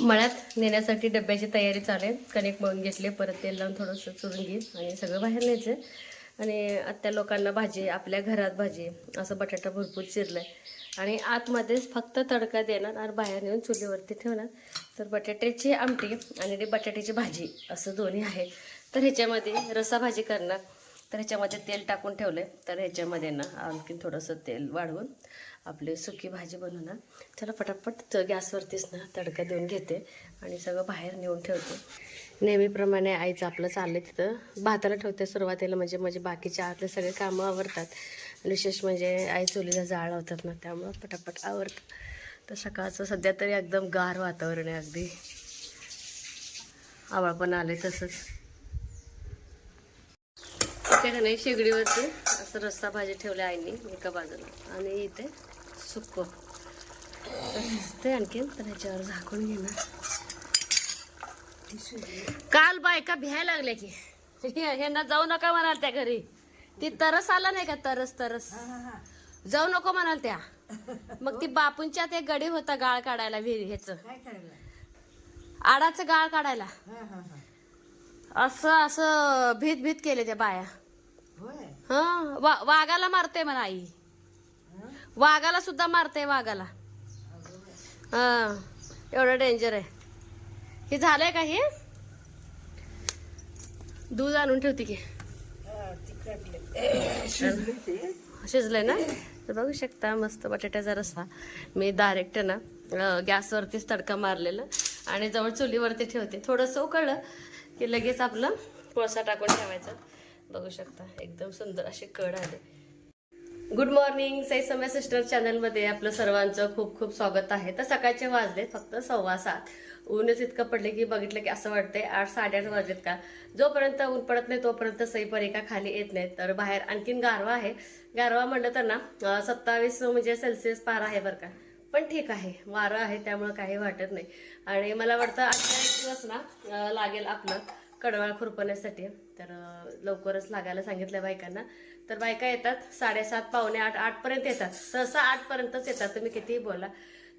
मळ्यात नेण्यासाठी डब्याची तयारी चालू आहे कणिक मळून घेतले परत तेल लावून थोडंसं चुरून घेईन आणि सगळं बाहेर न्यायचं. आणि आत्या लोकांना भाजी आपल्या घरात भाजी असं बटाटा भरपूर चिरलं आहे आणि आतमध्येच फक्त तडका देणार आणि बाहेर नेऊन चुलीवरती ठेवणार. तर बटाट्याची आमटी आणि ते बटाट्याची भाजी असं दोन्ही आहे. तर ह्याच्यामध्ये रसा भाजी करणार. तर ह्याच्यामध्ये तेल टाकून ठेवलं आहे तर ह्याच्यामध्ये ना आणखीन थोडंसं तेल वाढवून आपली सुकी भाजी बनवणार त्याला पटापट तर गॅसवरतीच ना तडका देऊन घेते आणि सगळं बाहेर नेऊन ठेवते. नेहमीप्रमाणे आईचं आपलं चाललं तिथं. भाताला ठेवते सुरुवातीला म्हणजे म्हणजे बाकीच्या आतले सगळे कामं आवरतात. विशेष म्हणजे आई चुलीला जाळ होतात ना त्यामुळं पटापट आवरतं. तर सकाळचं सध्या तरी एकदम गार वातावरण आहे अगदी. आवाळ पण आले तसंच. इथे का नाही शेगडीवरती असं रस्सा भाजी ठेवल्या आईनी एका बाजूला. आणि इथे सुक्क. ते आणखीन तर ह्याच्यावर झाकून घेणार. काल बायका भ्यायला लागल्या की. ह्यांना जाऊ नका म्हणाल त्या घरी. ती तरस आला नाही का तरस तरस? जाऊ नको म्हणाल त्या. मग ती बापूंच्या ते गडी होता गाळ काढायला विहिरी ह्याच. आडाचं गाळ काढायला. असं असं भीत भीत केले त्या बाया. हा वा- वाघाला मारते म्हणा आई. वाघाला सुद्धा मारते वाघाला. हा एवढं डेंजर आहे. हे झालंय का हे? दूध आणून ठेवते की. शिजलंय ना? तर बघू शकता मस्त बटाट्याचा रस्सा. मी डायरेक्ट ना गॅसवरतीच तडका मारलेला आणि जवळ चुलीवरती ठेवते. थोडंसं उकळलं की लगेच आपलं कोळसा टाकून ठेवायचं. बघू शकता. एकदम सुंदर असे कड आले. गुड मॉर्निंग साई समय सिस्टर चॅनलमध्ये आपलं सर्वांचं खूप खूप स्वागत आहे. तर सकाळचे वाजले फक्त सव्वा सात. ऊनच इतकं पडले की बघितलं की असं वाटतंय आठ साडेआठ वाजलेत का? जोपर्यंत ऊन पडत नाही तोपर्यंत सई परिका खाली येत नाहीत. तर बाहेर आणखीन गारवा आहे. गारवा म्हणलं तर ना सत्तावीस म्हणजे सेल्सिअस पार आहे बरं का. पण ठीक आहे वारं आहे त्यामुळे काही वाटत नाही. आणि मला वाटतं आजच्या एक दिवस ना लागेल आपलं. कडवाळ खुरपण्यासाठी. तर लवकरच लागायला सांगितलं बायकांना. तर बायका येतात साडेसात पावणे आठ आठपर्यंत येतात. सहसा आठपर्यंतच येतात तुम्ही कितीही बोला.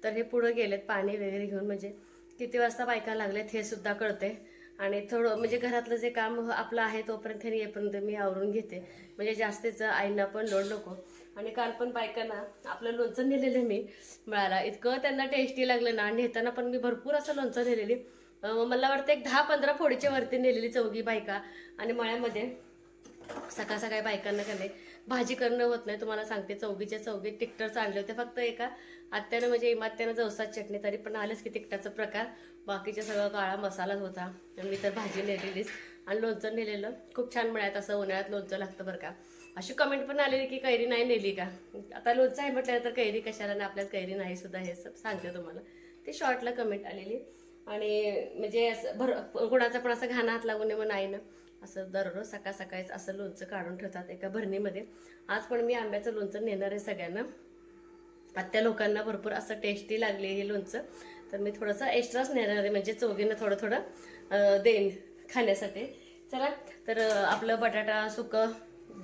तर हे पुढं गेलेत पाणी वगैरे घेऊन. म्हणजे किती वाजता बायका लागलेत हे सुद्धा कळते आणि थोडं म्हणजे घरातलं जे काम आपलं आहे तोपर्यंत हे येईपर्यंत मी आवरून घेते. म्हणजे जास्तीचं आईंना पण लोड नको. आणि काल पण बायकांना आपलं लोणचं नेलेलं मी मिळाला. इतकं त्यांना टेस्टी लागलं ना आणि नेताना पण मी भरपूर असं लोणचं नेलेली. मला वाटतं एक दहा पंधरा फोडीच्या वरती नेलेली चौघी बायका आणि मळ्यामध्ये सकाळ सकाळी बायकांना का नाही भाजी करणं होत नाही तुम्हाला सांगते चौघीच्या चौघी तिकटच आणले होते फक्त एका आत्यानं म्हणजे इमात्यानं जवसात चटणी तरी पण आलेच की तिकटाचा प्रकार. बाकीच्या सगळं काळा मसालाच होता. आणि मी तर भाजी नेलेलीच. आणि लोणचं नेलेलं. खूप छान मिळायत असं उन्हाळ्यात लोणचं लागतं बरं का. अशी कमेंट पण आलेली की कैरी नाही नेली का? आता लोणचं आहे म्हटलं तर कैरी कशाला ना आपल्यात कैरी नाही सुद्धा हे सांगते तुम्हाला. ते शॉर्टला कमेंट आलेली. आणि म्हणजे असं भर कुणाचा पण असं घाणा हात लागू नये म्हणून आईनं ना असं दररोज सकाळ सकाळीच असं लोणचं काढून ठेवतात एका भरणीमध्ये. आज पण मी आंब्याचं लोणचं नेणार आहे सगळ्यांना. आत्या लोकांना भरपूर असं टेस्टी लागले हे लोणचं. तर मी थोडंसं एक्स्ट्राच नेणार आहे म्हणजे चौघींना थोडं थोडं देईन खाण्यासाठी. चला तर आपलं बटाटा सुकं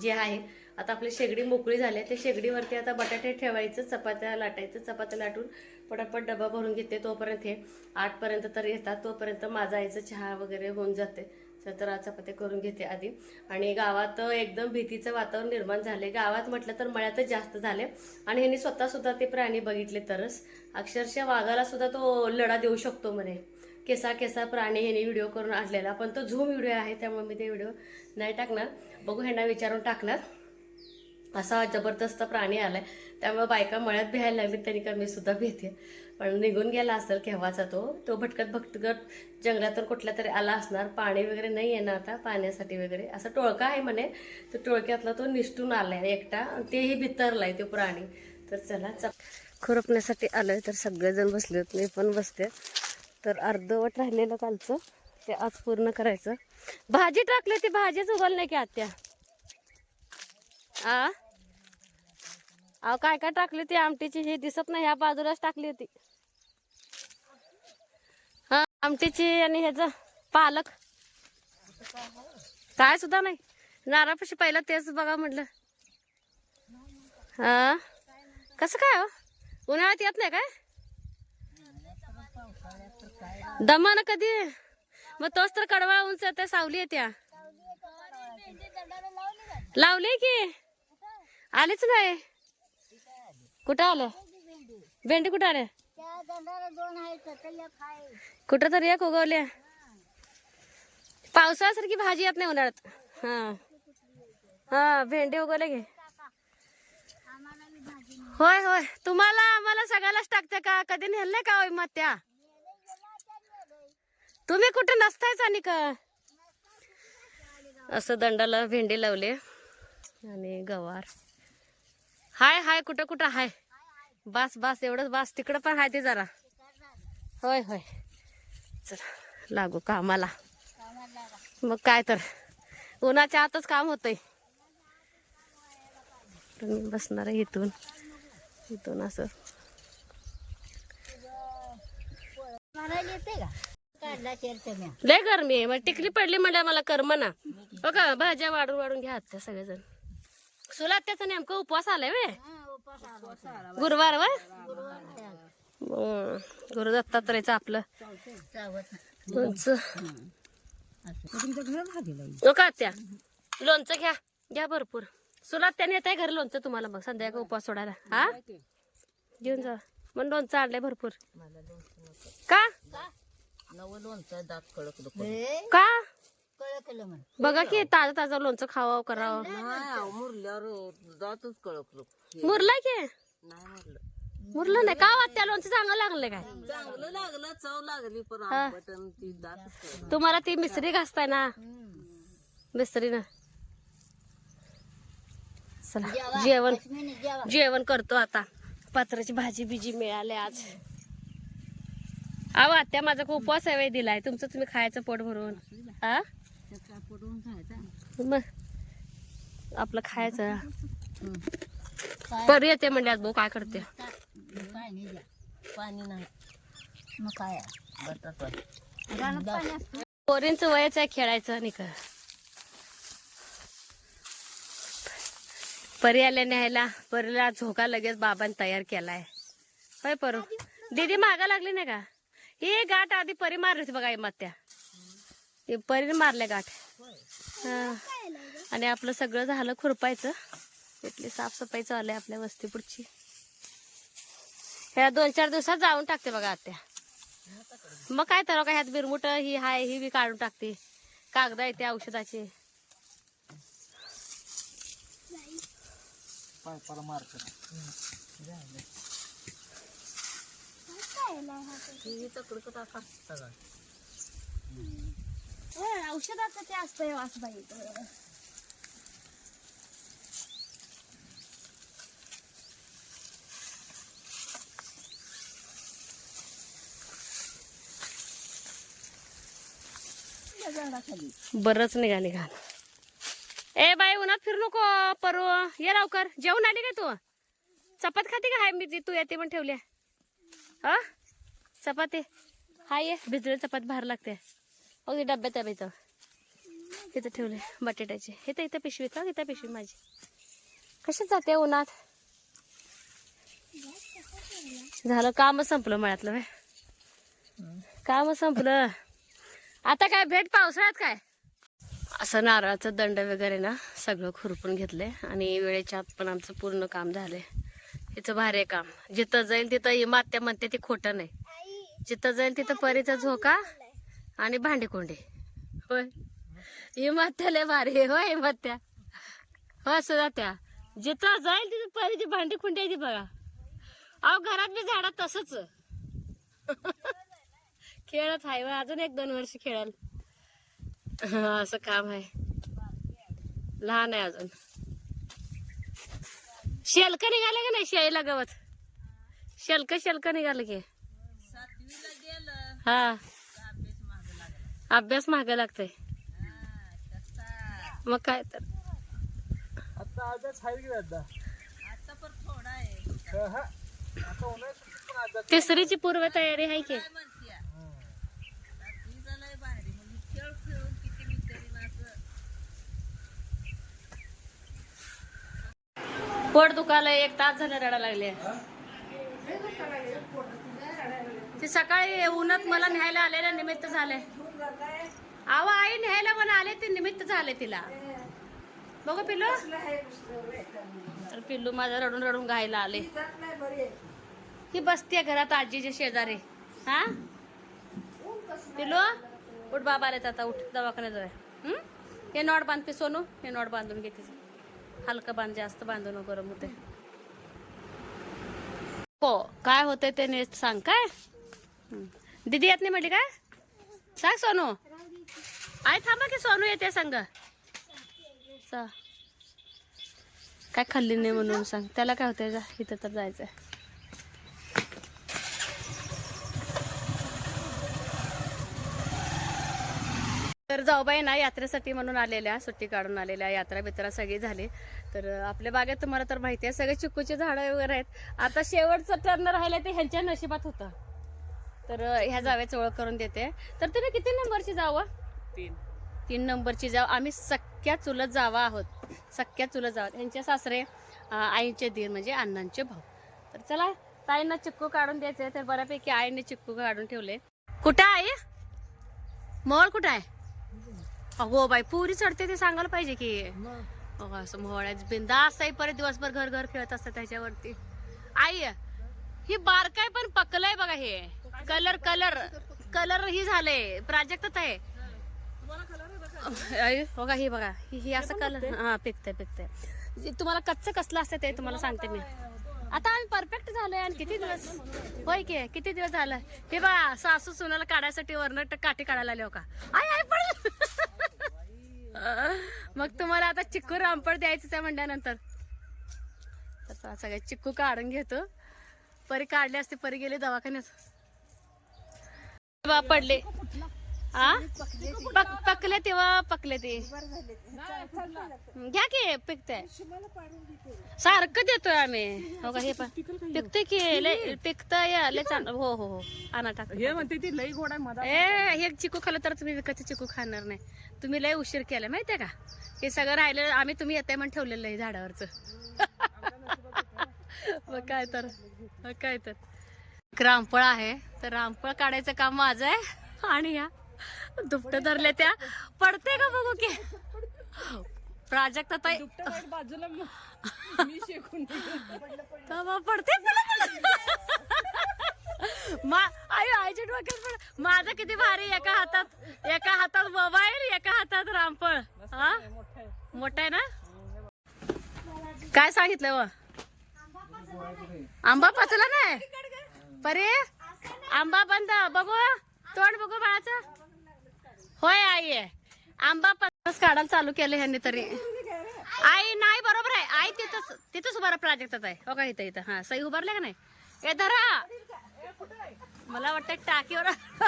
जे आहे आता आपली शेगडी मोकळी झाली आहे. त्या शेगडीवरती आता बटाटे ठेवायचं चपात्या लाटायचं चपात्या लाटून पटापट डबा भरून घेते तोपर्यंत हे. आठपर्यंत तर येतात तोपर्यंत माझा आईचं चहा वगैरे होऊन जाते. तर आज चपात्या करून घेते आधी. आणि गावात एकदम भीतीचं वातावरण निर्माण झाले गावात म्हटलं तर मळ्यातच जास्त झाले. आणि ह्यांनी स्वतः सुद्धा ते प्राणी बघितले तरच. अक्षरशः वाघाला सुद्धा तो लढा देऊ शकतो म्हणे. केसा केसा प्राणी ह्यांनी व्हिडिओ करून आणलेला. पण तो झूम व्हिडिओ आहे त्यामुळे मी ते व्हिडिओ नाही टाकणार. बघू ह्यांना विचारून टाकणार. असा जबरदस्त प्राणी आलाय. त्यामुळे बायका मळ्यात भ्यायला लागली त्यांनी का मी सुद्धा भीते पण निघून गेला असेल केव्हाचा तो तो भटकत भटकत जंगलातून कुठल्या तरी आला असणार पाणी वगैरे नाही आहे ना आता पाण्यासाठी वगैरे. असं टोळका आहे म्हणे तर टोळक्यातला तो निष्ठून आलाय एकटा तेही भितरलाय तो प्राणी. तर चला च खुरपण्यासाठी आलोय तर सगळेजण बसले होते मी पण बसते. तर अर्धवट राहिलेलं कालचं ते आज पूर्ण करायचं. भाजी टाकली ती भाजीच उगल नाही की आत्या. आ? अहो काय काय टाकली होती आमटीची? ही दिसत नाही ह्या बाजूलाच टाकली होती. हा आमटीची आणि ह्याच पालक. काय सुद्धा नाही. नारळपाशी पहिलं तेच बघा म्हटलं. हा? कसं काय हो? उन्हाळ्यात येत नाही काय? दमान कधी? मग तोच तर कडवा उंच त्या सावली त्या. लावली की? आलीच नाही. कुठं आलं? भेंडी कुठं आल्या? कुठं तरी एक उगवल्या. पावसासारखी भाजी येत नाही उन्हाळ्यात. हा. हा भेंडी उगवले घे होय होय. तुम्हाला आम्हाला सगळ्यालाच टाकते का? कधी नेलं का होय मग त्या तुम्ही कुठं नसतायच आणि का? असं दंडाला भेंडी लावले. आणि गवार. हाय हाय कुठं कुठं? हाय. बास बास एवढंच बास. तिकडं पण हाय ते जरा. होय होय. चला लागू कामाला. मग काय तर. उन्हाच्या आतच काम होतंय. तुम्ही बसणार आहे इथून. इथून असं. मी लय गरमी आहे. मग टिकली पडली म्हणल्या मला कर्म ना हो का? भाज्या वाढून वाढून घ्या त्या सगळेजण. सुलात त्याचा नेमकं उपवास आलाय वे गुरुवार व गुरु दत्तात्रयचं आपलं. हो का त्या लोणचं घ्या. घ्या भरपूर. सुलात त्याने येत आहे घरी लोणचं तुम्हाला मग संध्याकाळ उपवास सोडायला. हा? घेऊन जा. मग लोणचं आणलंय भरपूर. का? नवं लोणचं दात कडक का? कळकलं म्हण. बघा की ताजं ताजं लोणचं खावावं करावं. नाही मुरल्यावर दातच कडक मुरलाय की? नाही मुरलं. मुरलं नाही. का वाट त्या लोणचं चांगलं लागलं काय? चांगलं लागलं चव लागली पण आंबट आणि ती दातच कडक तुम्हाला ती मिसरी घासताय ना? मिसरी ना चला जेवण. जेवा. जेवण करतो आता. पात्राची भाजी बिजी मिळाली आज. अहो आत्या माझा खूप उपवास आहे दिलाय. तुमचं तुम्ही खायचं पोट भरून. हा? खायचा मग. आपलं खायचं. परी येते म्हणजे आज भाऊ काय करते? काय नाही. द्या पाणी नाही मग काय पोरींचं वयच आहे खेळायचं नाही का परी आल्या न्यायला परीला झोका लगेच बाबांनी तयार केलाय. होय परू. दीदी मागा लागली नाही का? ही गाठ आधी परी मारली होती बघा मत्या. ही परीने मारले गाठ. हा. आणि आपलं सगळं झालं खुरपायचं. इथली साफसफाई चालू आहे आपल्या वस्ती पुढची ह्या दोन चार दिवसात जाऊन टाकते बघा आत्या. मग काय तर का ह्यात बिरमुट ही हाय ही बी काढून टाकते. कागद आहे त्या औषधाचे मारत तकडं औषधाचं ते असतंय हो वासबाई झाडाखाली. बरंच निघाली घाल ए बाई उन्हात फिरू नको परू. ये लवकर. जेवण आली काय तू? चपात खाते का हाय मी तू येते पण ठेवल्या. हा? चपाती. हाय ये भिजले चपात बाहेर लागते. अगदी डब्यात आहे इथं तिथं ठेवले बटाट्याचे. हे तर इथं पिशवी का इथं पिशवी माझी. कशात जाते हो उन्हात? झालं काम संपलं मळ्यातलं बाय काम संपलं. आता काय भेट पावसाळ्यात काय? असं नारळाचं दंड वगैरे ना सगळं खुरपून घेतले आणि वेळेच्या आत पण आमचं पूर्ण काम झालंय. तिचं भारी काम. जिथं जाईल तिथं मात्या म्हणते ती खोटं नाही. जिथं जाईल तिथं परीचा झोका. आणि भांडी कोंडे होय. ही मात्या लय भारी होय ही मात्या हो असं जात्या जिथं जाईल तिथं परीची भांडी खुंडी आहे ती बघा. अहो घरात बी झाडात तसंच. खेळत आहे. अजून एक दोन वर्ष खेळाल. हा, असं काम आहे. लहान आहे अजून. शेलक निघाले का नाही शेळीला गवत? शेलक शेलक निघालं की. सातवीला गेलं. हा. अभ्यास माग लागतंय. मग काय तर. आता अभ्यास आहे की आता? पण थोडा आहे हा आता तिसरीची पूर्व तयारी आहे की. पोट दुखायला एक तास झालं रडा लागले. ते सकाळी उन्हात मला न्यायला आलेल्या निमित्त झालंय. अहो आई न्यायला पण आले ते निमित्त झाले तिला. बघू पिल्लू. तर पिल्लू माझा रडून रडून गायला आले. ही बसते घरात आजीच्या शेजारी. हा? पिल्लू उठ बाबा आले आता उठ दवाखान्यात जाऊया. हं? हे नॉट बांध पे सोनू हे नॉट बांधून घे तिचं. हलकं बांध जास्त बांधू नको गरम होते हो काय होतंय ते नीट सांग काय. दीदी येत नाही म्हटली काय? सांग सोनू. आई थांबा की सोनू येते सांग. काय खाल्ली नाही म्हणून सांग. त्याला काय होतंय? जा इथं तर जायचंय. तर जाऊबाई ना यात्रेसाठी म्हणून आलेल्या सुट्टी काढून आलेल्या यात्रा बित्रा सगळी झाली. तर आपल्या बागेत तुम्हाला तर माहिती आहे सगळे चिक्कूचे झाडं वगैरे आहेत. आता शेवटचं टर्न राहिलं ते ह्यांच्या नशिबात होतं. तर ह्या जाव्याची ओळख करून देते. तर तुम्ही किती नंबरची जावं तीन. तीन नंबरची जाव. आम्ही सख्या चुलत जावा आहोत. सख्या चुलत जावा. यांचे सासरे आईचे दीर म्हणजे अण्णांचे भाऊ. तर चला ताईंना चिक्कू काढून द्यायचे तर बऱ्यापैकी आईने चिक्कू काढून ठेवले. कुठं आहे मोळ कुठं आहे? अगो बाई पुरी चढते ते सांगायला पाहिजे की. असं मोहळ्याच बिंदास आहे परत दिवसभर घर घर खेळत असतात त्याच्यावरती. आई ही बारकाय पण पकलंय बघा हे. Colour colour. कलर ही झालंय. प्राजक्तच आहे. बघा ही बघा. ही ही असं कलर. हा पिकतंय पिकतंय. जे तुम्हाला कच्च कसलं असतं ते तुम्हाला सांगते मी. आता आम्ही परफेक्ट झालोय आणि किती दिवस? होय की किती दिवस झालं? हे बघा सासू सुनाला काढायसाठी वरनं ट- काठी काढायला आले हो का? आय आय पड मग तुम्हाला आता चिक्कू रामपड द्यायचं आहे म्हणल्यानंतर. तर चला सगळे चिक्कू काढून घेतो. परी काढले असते परी गेले दवाखान्यात. बा पडले. आ? पक पकले तेव्हा पकले ते. घ्या की पिकते सारखं देतोय आम्ही. हो का हे पण. पिकते की लय पिकतंय लय चांगलं. हो हो हो. आणा टाक. हे म्हणते ती लई गोड आहे ए हे चिकू खाल्लं तर तुम्ही विकतचे चिकू खाणार नाही. तुम्ही लय उशीर केला माहितीये का? हे सगळं राहिलं आम्ही तुम्ही येते म्हणून ठेवलेलं आहे झाडावरच. मग काय तर मग काय तर. रामफळ आहे. तर रामफळ काढायचं काम माझं आहे. आणि या दुपट धरले त्या. पडते का बघू की? प्राजक्त ताई बाजूला मी शेकून तेव्हा पडते मा आई आईच्या डोक्यात पड माझं किती भारी एका हातात एका हातात मोबाईल एका हातात रामफळ. हा? मोठा आहे. ना? काय सांगितलं व? आंबा पचला नाही? परे आंबा बंद बघू तोंड बघू बाळाच. होय आई आहे. आंबा पन्नास काढायला चालू केलं ह्यांनी तरी. आई नाही बरोबर आहे. आई तिथंच तिथंच उभारा प्राजक्तात आहे. हो का इथं इथं. हा सई उभारले का नाही? ए धरा. मला वाटतं टाकीवर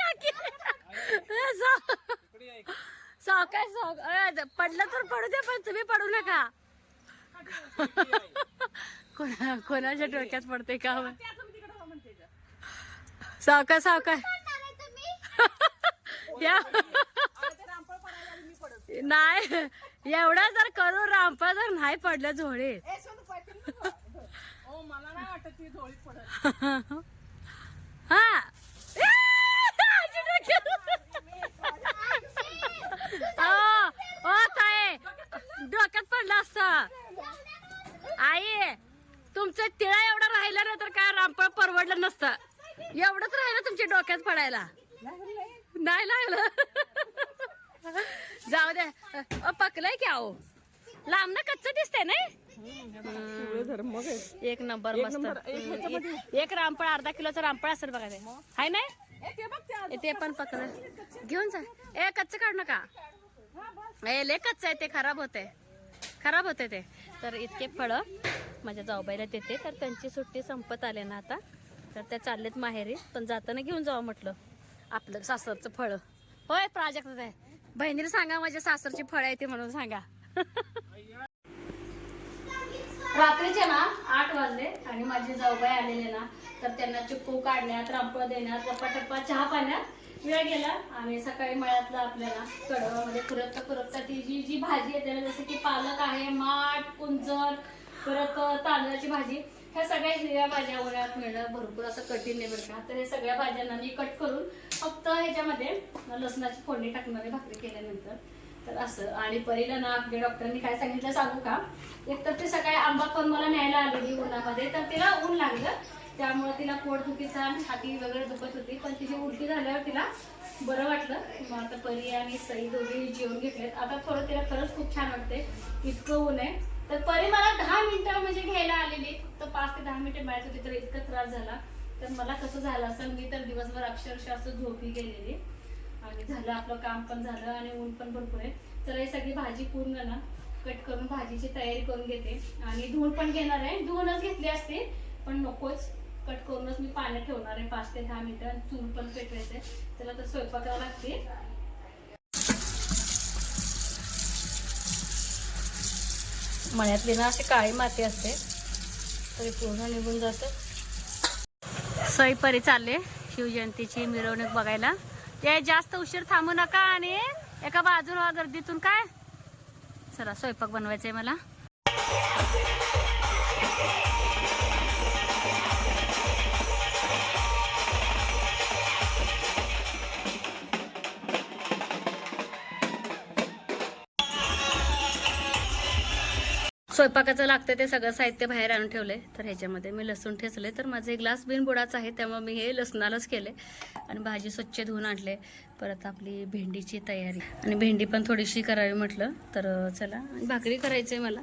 काकी. सावकाश पडलं तर पडू दे पण तुम्ही पडू नका. कोणा कोणाच्या डोक्यात पडते का? हो? सावकाश सावकाश या. नाही एवढं जर करू रामपा जर नाही पडलं झोळे हो. हा डोक्यात पडलं असतं. आई. तुमचं तिळा एवढा राहिला ना तर काय रामफळ परवडलं नसतं. एवढंच राहिलं तुमच्या डोक्यात पडायला. नाही लागलं. जाऊ दे. अ, पकलंय की अहो. लांब ना कच्च दिसतंय नाही? एक नंबर मस्त. एक रामफळ अर्धा किलोचं रामफळ असेल बघा ते. हाय नाही? ते पण पकड घेऊन जा. ए कच्च काढ नका. ए लय कच्च आहे ते. खराब होते खराब होते ते. तर इतके फळं. माझ्या जाऊबाईला देते. तर त्यांची सुट्टी संपत आले ना आता. तर त्या चाललेत माहेरी. पण जाताना घेऊन जावं म्हटलं. आपलं सासरचं फळं. होय प्राजक्त आहे बहिणीला सांगा माझ्या सासरची फळं आहे ते म्हणून सांगा. रात्रीचे ना आठ वाजले आणि माझे जाऊबाई आलेले ना तर त्यांना चिक्कू काढण्यात रांपळ देण्यात टप्पा टप्पा चहा पाण्यात वेळ गेला. आणि सकाळी मळ्यातला आपल्याला कडवामध्ये खुरपता खुरपता ती जी जी भाजी येते ना जसं की पालक आहे माठ कुंजर परत तांदळाची भाजी. ह्या सगळ्या हिरव्या भाज्या उन्हाळ्यात मिळणं भरपूर असं कठीण नाही बरं का. तर हे सगळ्या भाज्यांना मी कट करून फक्त ह्याच्यामध्ये लसणाची फोडणी टाकणार भाकरी केल्यानंतर. तर असं. आणि परीला ना आपल्या डॉक्टरांनी काय सांगितलं सांगू का? एक तर ते सकाळी आंबा खाऊन मला न्यायला आलेली उन्हामध्ये. तर तिला ऊन लागलं. त्यामुळे तिला पोटदुखीचा आणि छाती वगैरे दुखत होती. पण तिची उलटी झाल्यावर तिला बरं वाटलं. मग आता परी आणि सई दोघी जेवण घेतलेत. आता थोडं तिला खरंच खूप छान वाटते इतकं ऊन आहे. तर परी मला दहा मिनिटं म्हणजे घ्यायला आलेली. फक्त पाच ते दहा मिनिटं मिळत होती तर इतका त्रास झाला. तर मला कसं झालं असेल मी तर दिवसभर अक्षरशः असं झोपी गेलेली. आणि झालं आपलं काम पण झालं आणि ऊन पण भरपूर आहे. तर ही सगळी भाजी पूर्ण ना कट करून भाजीची तयारी करून घेते. आणि धुवून पण घेणार आहे. धुवूनच घेतली असते पण नकोच. कट करूनच मी पाण्यात ठेवणार आहे पाच ते दहा मिनिटं. चूल पण आहे त्याला तर स्वयंपाकाला लागते. मण्यातली ना अशी काळी माती असते तरी पूर्ण निघून जातं. सईपरी चालले शिवजयंतीची मिरवणूक बघायला. ते जास्त उशीर थांबू नका आणि एका बाजूला गर्दीतून काय? चला स्वयंपाक बनवायचा आहे मला. स्वयंपाकाचं लागतं ते सगळं साहित्य बाहेर आणून ठेवलंय. तर ह्याच्यामध्ये मी लसूण ठेचले तर माझे ग्लास बिनबुडाच आहे त्यामुळे मी हे लसणालाच केले आणि भाजी स्वच्छ धुवून आणले परत आपली भेंडीची तयारी. आणि भेंडी पण थोडीशी करावी म्हटलं तर चला. आणि भाकरी करायची आहे मला.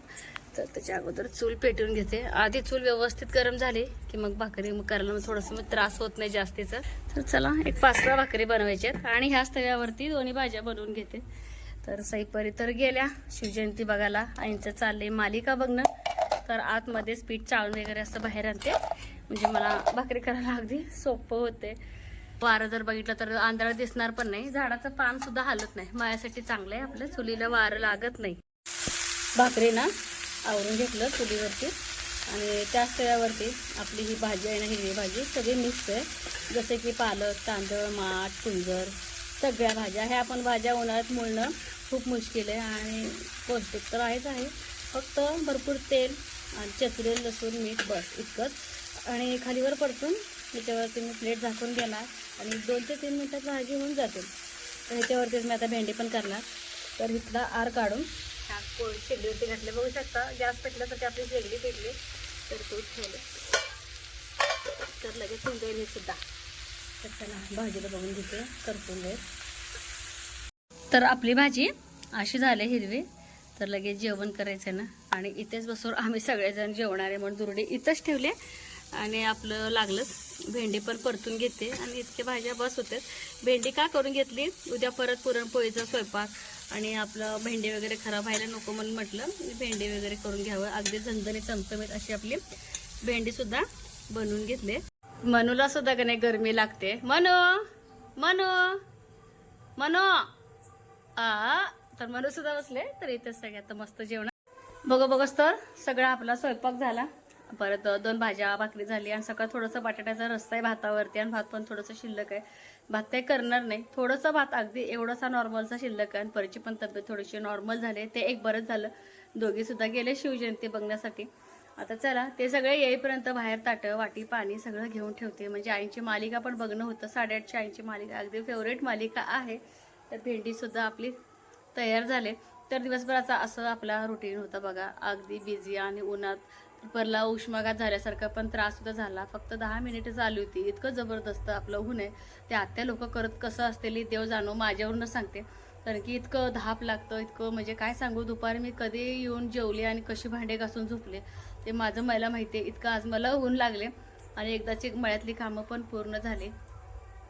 तर त्याच्या अगोदर चूल पेटवून घेते. आधी चूल व्यवस्थित गरम झाली की मग भाकरी मग करायला मग थोडंसं मग त्रास होत नाही जास्तीचा. तर चला एक पाच सहा भाकरी बनवायच्यात आणि ह्याच तव्यावरती दोन्ही भाज्या बनवून घेते. तर सईपरी तर गेल्या. शिवजयंती बघायला आईंचं चाललंय मालिका बघणं. तर आतमध्येच पीठ चाळून वगैरे असं बाहेर आणते. म्हणजे मला भाकरी करायला अगदी सोपं होते वारं जर बघितलं तर आंधळा दिसणार पण नाही. झाडाचं पान सुद्धा हालत नाही. माझ्यासाठी चांगलं आहे आपल्या चुलीला वारं लागत नाही. भाकरी ना आवरून घेतलं चुलीवरती. आणि त्याच तव्यावरती आपली ही भाजी आहे ना हिरवी भाजी. सगळी मिक्स आहे. जसे की पालक तांदळ माठ कुंजर सगळ्या भाज्या. ह्या आपण भाज्या उन्हाळ्यात मुळणं खूप मुश्किल आहे आणि पौष्टिक तर आहेच आहे. फक्त भरपूर तेल आणि चचरे लसूण मीठ बस इतकंच. आणि खालीवर परतून त्याच्यावरती मी प्लेट झाकून घेणार आणि दोन ते तीन मिनटात भाजी होऊन जाते तर ह्याच्यावरतीच मी आता भेंडी पण करणार. तर इथला आर काढून ह्या पोळी शेगडीवरती घातले बघू शकता गॅस पेटल्यासाठी आपली शेगडी पेटली. तर तो ठेवलं. तर लगेच होऊन जाईल हे सुद्धा. तर चला भाजीला बघून घेते करपून देत तर आपली भाजी अशी झाली हिरवी तर लगेच जेवण करायचं ना. आणि इथेच बसून आम्ही सगळेजण जेवणारे म्हणून दुरडी इथंच ठेवले आणि आपलं लागलं भेंडी पण परतून घेते. आणि इतके भाज्या बस होते भेंडी का करून घेतली? उद्या परत पुरणपोळीचा स्वयंपाक आणि आपलं भेंडी वगैरे खराब व्हायला नको म्हणून म्हटलं. भेंडी वगैरे करून घ्यावं. अगदी झणझणी चमचमीत अशी आपली भेंडीसुद्धा बनवून घेतले मनूला सुद्धा का नाही गरमी लागते? मनो! मनो! मनो! आ तर मनू सुद्धा बसले तर इथे सगळ्यात मस्त जेवण. बघ बघस तर सगळा आपला स्वयंपाक झाला. परत दोन भाज्या भाकरी झाली आणि सकाळ थोडंसं बटाट्याचा रस्ता आहे भातावरती आणि भात पण थोडंसं शिल्लक आहे. भात काही करणार नाही. थोडंसं भात अगदी एवढासा नॉर्मलचा शिल्लक आहे आणि परीची पण तब्येत थोडीशी नॉर्मल झाली ते एक बरंच झालं. दोघी सुद्धा गेले शिवजयंती बघण्यासाठी. आता चला ते सगळे येईपर्यंत बाहेर ताटं वाटी पाणी सगळं घेऊन ठेवते. म्हणजे आईची मालिका पण बघणं होतं. साडेआठची आईची मालिका अगदी फेवरेट मालिका आहे. तर भेंडीसुद्धा आपली तयार झाले. तर दिवसभराचा असं आपला रुटीन होता बघा. अगदी बिझी आणि उन्हात. परला उष्माघात झाल्यासारखा पण त्राससुद्धा झाला. फक्त दहा मिनिटं चालू होती. इतकं जबरदस्त आपलं ऊन आहे. ते आत्या लोक करत कसं असतेली देव जाणो माझ्यावरूनच सांगते. कारण की इतकं धाप लागतं इतकं म्हणजे काय सांगू दुपारी मी कधी येऊन जेवले आणि कशी भांडे घासून झोपले. ते माझं मला माहिती आहे. इतकं आज मला ऊन लागले आणि एकदाची मळ्यातली कामं पण पूर्ण झाली.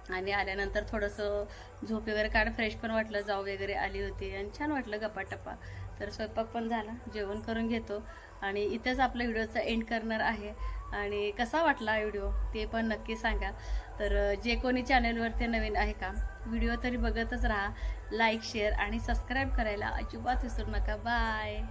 आणि आल्यानंतर थोडंसं झोप वगैरे काढ फ्रेश पण वाटलं जाऊ वगैरे आली होती आणि छान वाटलं गप्पा टप्पा तर स्वयंपाक पण झाला जेवण करून घेतो. आणि इथेच आपला व्हिडिओचा एंड करणार आहे. आणि कसा वाटला व्हिडिओ ते पण नक्की सांगा. तर जे कोणी चॅनलवरती नवीन आहे का व्हिडिओ तरी बघतच राहा. लाईक शेअर आणि सबस्क्राईब करायला अजिबात विसरू नका. बाय!